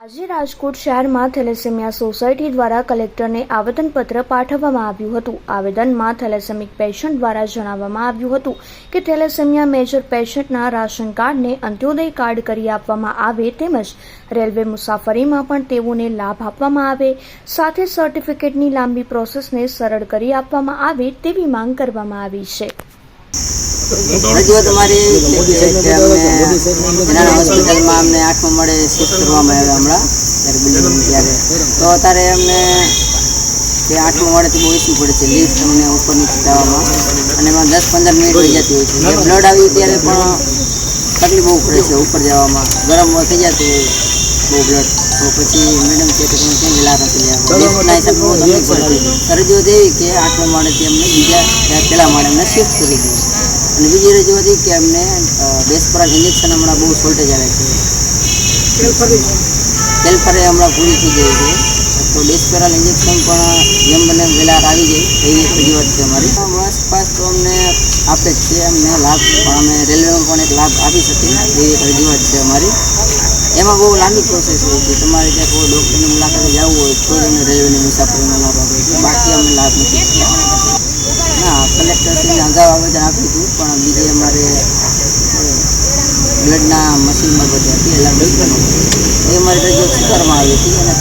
આજે રાજકોટ શહેરમાં thalassemia society દ્વારા કલેક્ટરને આવેદનપત્ર પાઠવવામાં આવ્યું હતું. આવેદનમાં થેલેસેમિક પેશન્ટ દ્વારા જણાવવામાં આવ્યું હતું કે થેલેસેમિયા મેજર પેશન્ટના રાશન કાર્ડને અંત્યોદય કાર્ડ કરી આપવામાં આવે તેમજ રેલવે મુસાફરીમાં પણ તેઓને લાભ આપવામાં આવે, સાથે સર્ટિફિકેટની લાંબી પ્રોસેસને સરળ કરી આપવામાં આવે તેવી માંગ કરવામાં આવી છે. રજૂઆત અમારી છે કે અમને નાના હોસ્પિટલમાં અમને આઠમા મળે શિફ્ટ કરવામાં આવ્યા હમણાં ત્યારે બિલ્ડિંગ ત્યારે. તો અત્યારે અમને કે આઠમા મળેથી બહુ ઇસ્યુ પડે છે લિફ્ટ અમને ઉપર નીચે જવામાં. અને એમાં દસ પંદર મિનિટ રહી જતી હોય છે. બ્લડ આવી ત્યારે પણ તકલીફ બહુ પડે છે ઉપર જવામાં. ગરમ થઈ જતું હોય બહુ બ્લડ તો પછી મેડમ કે તમે કેમ વહેલા નથી લિફ્ટના હિસાબે બહુ તકલીફ પડે છે. રજૂઆત એવી કે આઠમા માળેથી અમને બીજા પહેલા માળે અમને શિફ્ટ કરી દીધું અને બીજી રજૂ હતી કે અમને બેસપરાગ ઇન્જેક્શન હમણાં બહુ શોર્ટેજ આવે છે. તેલફરે હમણાં પૂરી થઈ ગઈ છે. તો બેસપેરાલ ઇન્જેક્શન પણ જેમ બને વેલા આવી જાય એવી એક રજૂઆત છે અમારી. બસ પાસ તો અમને આપે જ છે. અમને લાભ પણ અમે રેલવેનો પણ એક લાભ આપી શકીએ. એવી એક રજૂઆત છે અમારી. એમાં બહુ લાંબી પ્રોસેસ હોય છે. તમારે ત્યાં કોઈ ડૉક્ટરની મુલાકાતે જવું હોય તો જ અમને રેલવેની મુસાફરીનો લાભ આપે છે બાકી અમને લાભ નથી. આપ્યું હતું પણ બીજે અમારે બ્લડના મશીનમાં બધી હતી, એટલે એ અમારી રજૂઆત સ્વીકારવામાં આવી હતી, અને